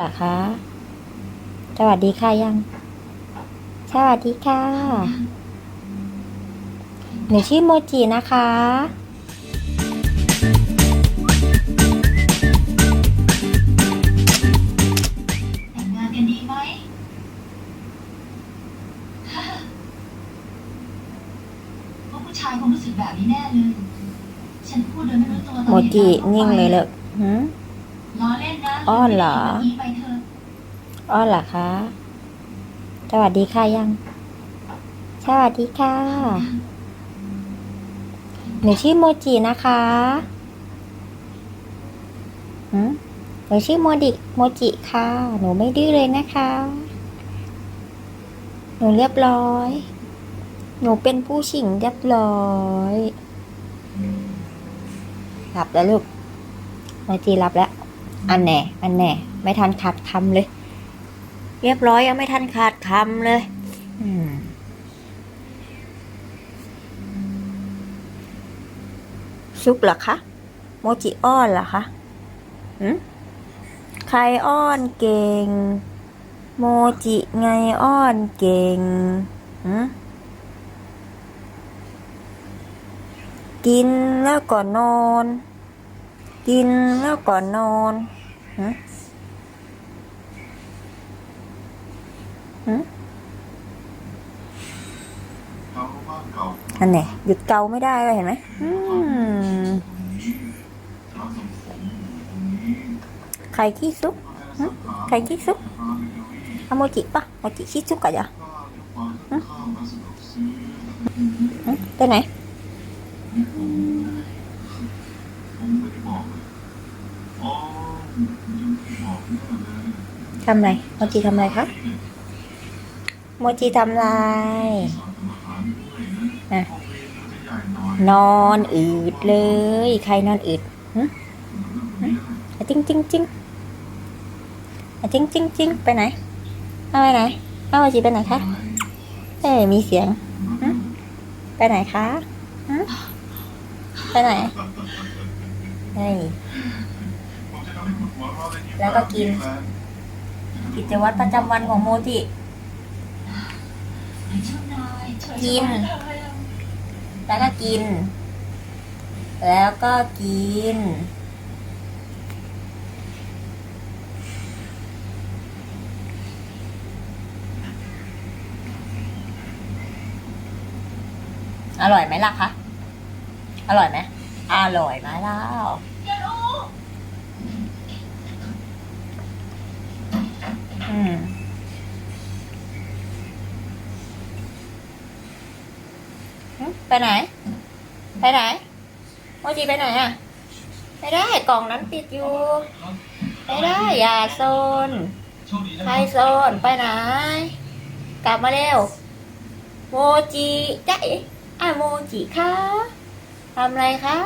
เหรอคะ สวัสดีค่ะยัง สวัสดีค่ะ หนูชื่อโมจินะคะแต่งงานกันดีไหมว่าผู้ชายคงรู้สึกแบบนี้แน่เลย ฉันพูดโดยไม่รู้ตัวตอนโมจินิ่งเลยเลยหืมล้อเล่นนะ อ้อนเหรอย่าไปเถอะอ้อนเหรอคะ สวัสดีค่ะยัง สวัสดีค่ะ หนูชื่อโมจินะคะหืมหนูชื่อโมดิโมจิค่ะ หนูไม่ดื้อเลยนะคะ หนูเรียบร้อย หนูเป็นผู้ชิงเรียบร้อยหลับแล้วลูกโมจิหลับแล้ว อันแน่อันแน่ไม่ทันขาดคำเลย เรียบร้อยยังไม่ทันขาดคำเลยซุปเหรอคะ โมจิอ้อนเหรอคะหืมใครอ้อนเก่ง โมจิไงอ้อนเก่งหืมกินแล้วก็นอน กินแล้วก็นอนหืมหืมเขาบ้านเก่าอันไหนหยุดเกาไม่ได้เลยเห็นไหมอืมร้านทำผมตรงนี้ใครขี้ซุกแค่สักหาใครขี้ซุกร้านเดลิเวอรี่เอาโมจิปะโมจิขี้ซุกกันเหรอก็อยู่ฝั่งตรงข้ามร้านสะดวกซื้อหึไปไหน ผมไม่ได้บอกเลยอ๋อยังไม่บอกแน่เลย ทำไรโมจิทำไรคะโมจิทำไรน่ะนอนอึดเลย ใครนอนอืดอะจิ้งจิ้งจิ้งอะจิ้งจิ้งจิ้งไปไหนเอาไปไหนเอาโมจิไปไหนคะเอ้มีเสียงไปไหนคะไปไหนเฮ้ย แล้วก็กิน กิจวัตรประจำวันของโมจิกิน แล้วก็กิน แล้วก็กิน อร่อยไหมล่ะคะ อร่อยไหมอร่อยไหมล่า อย่ารู้ อืมหึ ไปไหน ไปไหนโมจิไปไหนอะ ไม่ได้กล่องนั้นปิดอยู่ ไม่ได้อย่าโซนใครโซนไปไหน กลับมาเร็ว โมจิจ๊ะเอ๋อะโมจิคะทำอะไรคะ